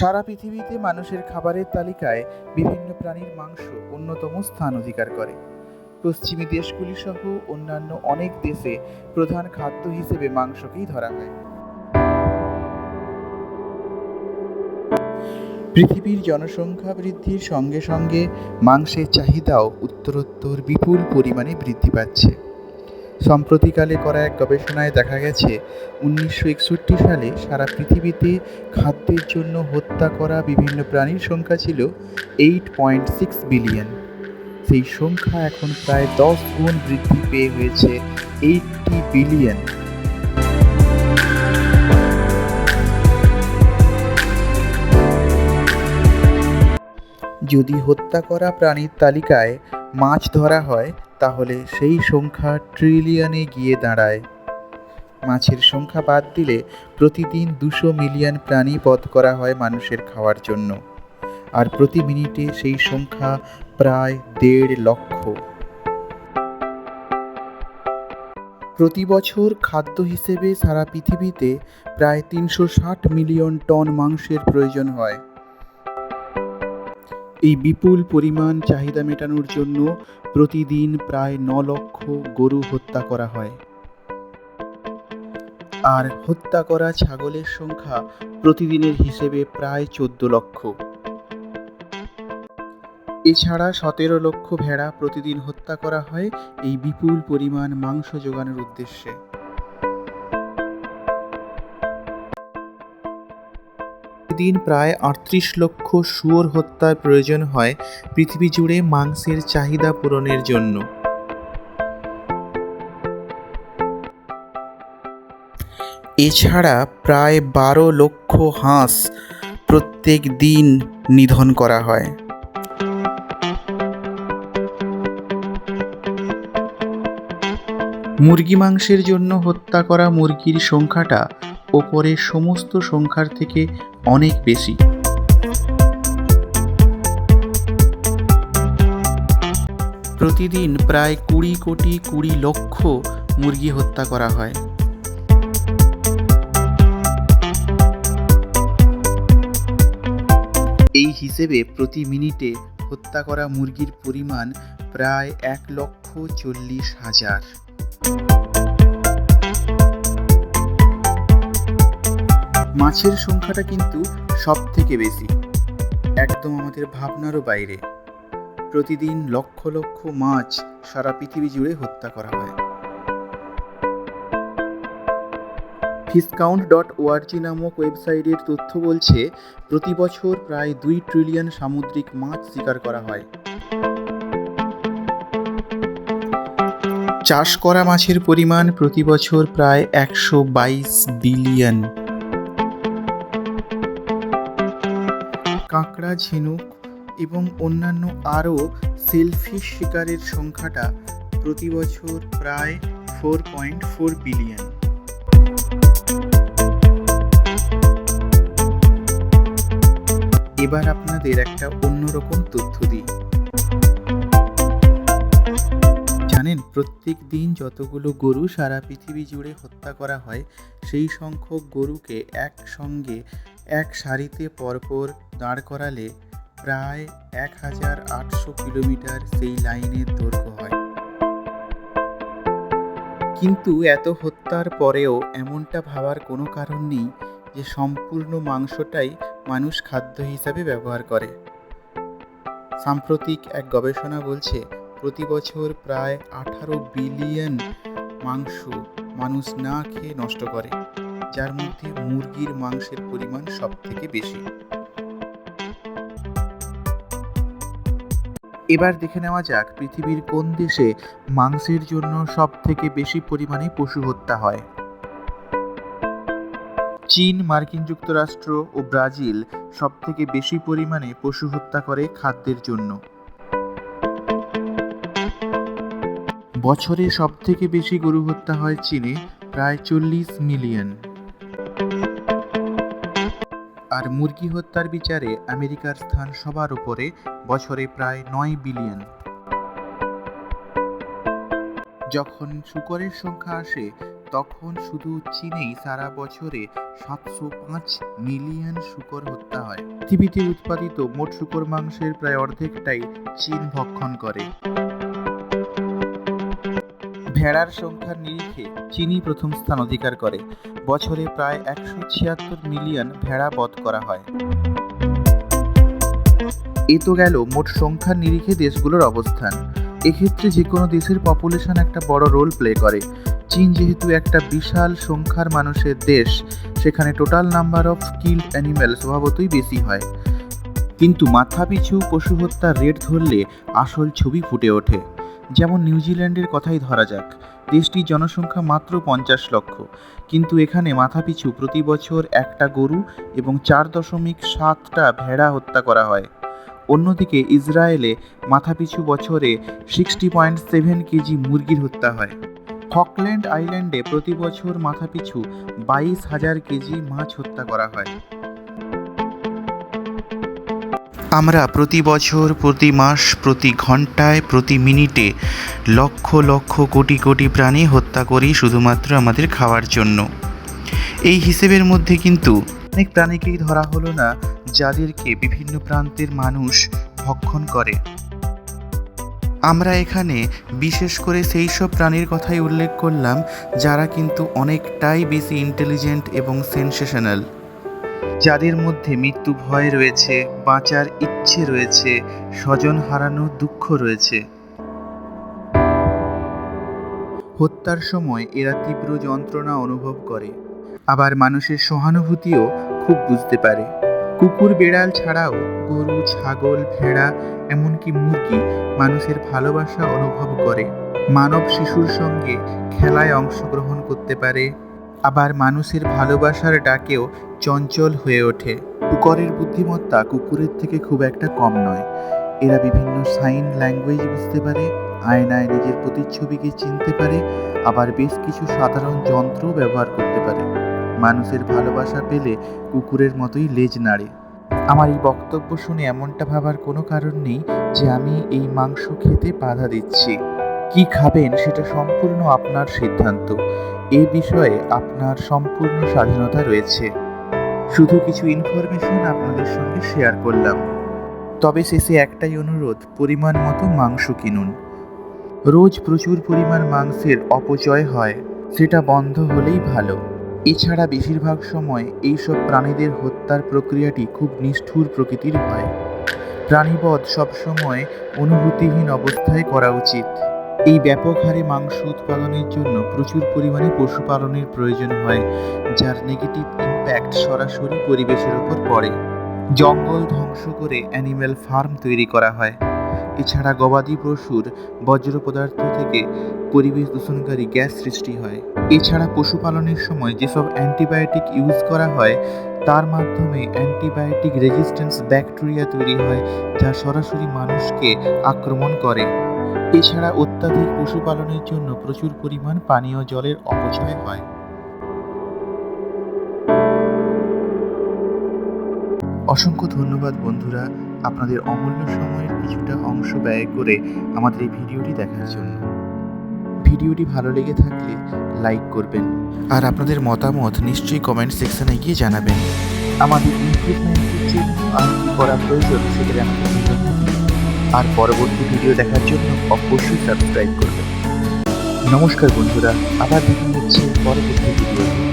সারা পৃথিবীতে মানুষের খাবারের তালিকায় বিভিন্ন প্রাণীর মাংস অন্যতম স্থান অধিকার করে। পশ্চিমী দেশগুলি সহ অন্যান্য অনেক দেশে প্রধান খাদ্য হিসেবে মাংসকেই ধরা হয়। পৃথিবীর জনসংখ্যা বৃদ্ধির সঙ্গে সঙ্গে মাংসের চাহিদাও উত্তরোত্তর বিপুল পরিমাণে বৃদ্ধি পাচ্ছে। সম্প্রতিকালে করা এক গবেষণায় দেখা গেছে, উনিশশো একষট্টি সালে সারা পৃথিবীতে খাদ্যের জন্য হত্যা করা বিভিন্ন প্রাণীর সংখ্যা ছিল এইট পয়েন্ট সিক্স বিলিয়ন সেই সংখ্যা এখন প্রায় দশ গুণ বৃদ্ধি পেয়ে হয়েছে এইটটি বিলিয়ন যদি হত্যা করা প্রাণীর তালিকায় মাছ ধরা হয় তাহলে সেই সংখ্যা ট্রিলিয়নে গিয়ে দাঁড়ায়। মাছের সংখ্যা বাদ দিলে প্রতিদিন দুশো মিলিয়ন প্রাণী বধ করা হয় মানুষের খাওয়ার জন্য। আর প্রতি মিনিটে সেই সংখ্যা প্রায় দেড় লক্ষ। প্রতি বছর খাদ্য হিসেবে সারা পৃথিবীতে প্রায় তিনশো ষাট মিলিয়ন টন মাংসের প্রয়োজন হয়। এই বিপুল পরিমাণ চাহিদা মেটানোর জন্য প্রতিদিন প্রায় ন লক্ষ গরু হত্যা করা হয়। আর হত্যা করা ছাগলের সংখ্যা প্রতিদিনের হিসেবে প্রায় চোদ্দ লক্ষ। এছাড়া সতেরো লক্ষ ভেড়া প্রতিদিন হত্যা করা হয় এই বিপুল পরিমাণ মাংস যোগানোর উদ্দেশ্যে। দিন প্রায় আটত্রিশ লক্ষ শুয়োর হত্যার প্রয়োজন হয় পৃথিবী জুড়ে মাংসের চাহিদা পূরণের জন্য। এছাড়া প্রায় বারো লক্ষ হাঁস প্রত্যেক দিন নিধন করা হয়। মুরগি মাংসের জন্য হত্যা করা মুরগির সংখ্যাটা ওপরে সমস্ত সংখ্যার থেকে অনেক বেশি। প্রতিদিন প্রায় কুড়ি কোটি কুড়ি লক্ষ মুরগি হত্যা করা হয়। এই হিসেবে প্রতি মিনিটে হত্যা করা মুরগির পরিমাণ প্রায় এক লক্ষ চল্লিশ হাজার। মাছের সংখ্যাটা কিন্তু সব থেকে বেশি। একদম আমাদের ভাবনারও বাইরে। প্রতিদিন লক্ষ লক্ষ মাছ সারা পৃথিবী জুড়ে হত্যা করা হয়। ফিসকাউন্ট ডট ওআরজি নামক ওয়েবসাইটের তথ্য বলছে, প্রতি বছর প্রায় দুই ট্রিলিয়ন সামুদ্রিক মাছ শিকার করা হয়। চাষ করা মাছের পরিমাণ প্রতি বছর প্রায় একশো বাইশ বিলিয়ন ঝিনুক এবং অন্যান্য আরও সেলফিশ শিকারের সংখ্যাটা প্রতি বছর প্রায় ফোর পয়েন্ট ফোর বিলিয়ন এবার আপনাদের একটা অন্যরকম তথ্য দিই। জানেন, প্রত্যেক দিন যতগুলো গরু সারা পৃথিবী জুড়ে হত্যা করা হয়, সেই সংখ্যক গরুকে একসঙ্গে এক সারিতে পরপর দাঁড় করালে প্রায় এক হাজার আটশো কিলোমিটার সেই লাইনের দৈর্ঘ্য হয়। কিন্তু এত হত্যার পরেও এমনটা ভাবার কোনো কারণ নেই যে সম্পূর্ণ মাংসটাই মানুষ খাদ্য হিসাবে ব্যবহার করে। সাম্প্রতিক এক গবেষণা বলছে, প্রতি বছর প্রায় আঠারো বিলিয়ন মাংস মানুষ না খেয়ে নষ্ট করে। যার মধ্যে মুরগির মাংসের পরিমাণ সব থেকে বেশি। এবার দেখে নেওয়া যাক পৃথিবীর কোন দেশে মাংসের জন্য সব থেকে বেশি পরিমাণে পশু হত্যা হয়। চীন, মার্কিন যুক্তরাষ্ট্র ও ব্রাজিল সব থেকে বেশি পরিমাণে পশু হত্যা করে খাদ্যের জন্য। বছরে সব থেকে বেশি গরু হত্যা হয় চীনে, প্রায় চল্লিশ মিলিয়ন। আর মুরগি হত্যার বিচারে আমেরিকার স্থান সবার উপরে বছরে প্রায় নয় বিলিয়ন। যখন শুকরের সংখ্যা আসে, তখন শুধু চীনেই সারা বছরে সাতশো পাঁচ মিলিয়ন শুকর হত্যা হয়। পৃথিবীতে উৎপাদিত মোট শুকর মাংসের প্রায় অর্ধেকটাই চীন ভক্ষণ করে। ভেড়ার সংখ্যার নিরিখে চীনই প্রথম স্থান অধিকার করে। বছরে প্রায় একশো ছিয়াত্তর মিলিয়ন ভেড়া বধ করা হয়। এ তো গেল মোট সংখ্যার নিরিখে দেশগুলোর অবস্থান। এক্ষেত্রে যে কোনো দেশের পপুলেশন একটা বড় রোল প্লে করে। চীন যেহেতু একটা বিশাল সংখ্যার মানুষের দেশ, সেখানে total number of killed animal স্বভাবতই বেশি হয়। কিন্তু মাথাপিছু পশু হত্যার রেট ধরলে আসল ছবি ফুটে ওঠে। যেমন নিউজিল্যান্ডের কথাই ধরা যাক, দেশটির জনসংখ্যা মাত্র পঞ্চাশ লক্ষ। কিন্তু এখানে মাথাপিছু প্রতি বছর একটা গরু এবং চার দশমিক সাতটা ভেড়া হত্যা করা হয়। অন্যদিকে ইসরায়েলে মাথাপিছু বছরে সিক্সটি পয়েন্ট সেভেন কেজি মুরগির হত্যা হয়। ফকল্যান্ড আইল্যান্ডে প্রতি বছর মাথাপিছু বাইশ হাজার কেজি মাছ হত্যা করা হয়। আমরা প্রতি বছর, প্রতি মাস, প্রতি ঘন্টায়, প্রতি মিনিটে লক্ষ লক্ষ কোটি কোটি প্রাণী হত্যা করি শুধুমাত্র আমাদের খাওয়ার জন্য। এই হিসেবের মধ্যে কিন্তু অনেক প্রাণীকেই ধরা হলো না, যাদেরকে বিভিন্ন প্রান্তের মানুষ ভক্ষণ করে। আমরা এখানে বিশেষ করে সেই সব প্রাণীর কথাই উল্লেখ করলাম, যারা কিন্তু অনেকটাই বেশি ইন্টেলিজেন্ট এবং সেনসেশনাল যাদের মধ্যে মৃত্যু ভয় রয়েছে, বাঁচার ইচ্ছে রয়েছে, স্বজন হারানোর দুঃখ রয়েছে। হত্যার সময় এরা তীব্র যন্ত্রণা অনুভব করে। আবার মানুষের সহানুভূতিও খুব বুঝতে পারে। কুকুর বেড়াল ছাড়াও গরু, ছাগল, ভেড়া, এমনকি মুরগি মানুষের ভালোবাসা অনুভব করে। মানব শিশুর সঙ্গে খেলায় অংশগ্রহণ করতে পারে। আবার মানুষের ভালোবাসার ডাকেও চঞ্চল হয়ে ওঠে। কুকরের বুদ্ধিমত্তা কুকুরের থেকে খুব একটা কম নয়। এরা বিভিন্ন সাইন ল্যাঙ্গুয়েজ বুঝতে পারে, আয়নায় নিজের প্রতিচ্ছবিকে চিনতে পারে, আবার বেশ কিছু সাধারণ যন্ত্র ব্যবহার করতে পারে। মানুষের ভালোবাসা পেলে কুকুরের মতোই লেজ নাড়ে। আমার এই বক্তব্য শুনে এমনটা ভাবার কোনো কারণ নেই যে আমি এই মাংস খেতে বাধা দিচ্ছি। কি খাবেন সেটা সম্পূর্ণ আপনার সিদ্ধান্ত। এ বিষয়ে আপনার সম্পূর্ণ স্বাধীনতা রয়েছে। শুধু কিছু ইনফরমেশন আপনাদের সঙ্গে শেয়ার করলাম। তবে শেষে একটাই অনুরোধ, পরিমাণ মতো মাংস কিনুন। রোজ প্রচুর পরিমাণ মাংসের অপচয় হয়, সেটা বন্ধ হলেই ভালো। এছাড়া বেশিরভাগ সময় এইসব প্রাণীদের হত্যার প্রক্রিয়াটি খুব নিষ্ঠুর প্রকৃতির হয়। প্রাণীবধ সবসময় অনুভূতিহীন অবস্থায় করা উচিত। এই ব্যাপক হারে মাংস উৎপাদনের জন্য প্রচুর পরিমাণে পশুপালনের প্রয়োজন হয়, যার নেগেটিভ ইম্প্যাক্ট সরাসরি পরিবেশের উপর পড়ে। জঙ্গল ধ্বংস করে অ্যানিম্যাল ফার্ম তৈরি করা হয়। এছাড়া গবাদি পশুর বজ্র পদার্থ থেকে পরিবেশ দূষণকারী গ্যাস সৃষ্টি হয়। এছাড়া পশুপালনের সময় যেসব অ্যান্টিবায়োটিক ইউজ করা হয়, তার মাধ্যমে অ্যান্টিবায়োটিক রেজিস্ট্যান্স ব্যাকটেরিয়া তৈরি হয়, যা সরাসরি মানুষকে আক্রমণ করে। এছাড়া অত্যাধিক পশুপালনের জন্য প্রচুর পরিমাণ পানীয় জলের অপচয় হয়। অসংখ্য ধন্যবাদ বন্ধুরা আপনাদের অমূল্য সময়ের কিছুটা অংশ ব্যয় করে আমাদের এই ভিডিওটি দেখার জন্য। ভিডিওটি ভালো লেগে থাকলে লাইক করবেন আর আপনাদের মতামত নিশ্চয়ই কমেন্ট সেকশনে গিয়ে জানাবেন। আমাদের ইমপ্রুভমেন্টের জন্য আর কি করা প্রয়োজন সেটা আর পরবর্তী ভিডিও দেখার জন্য অবশ্যই সাবস্ক্রাইব করবেন। নমস্কার বন্ধুরা, আবার দেখা হচ্ছে পরবর্তী ভিডিওতে।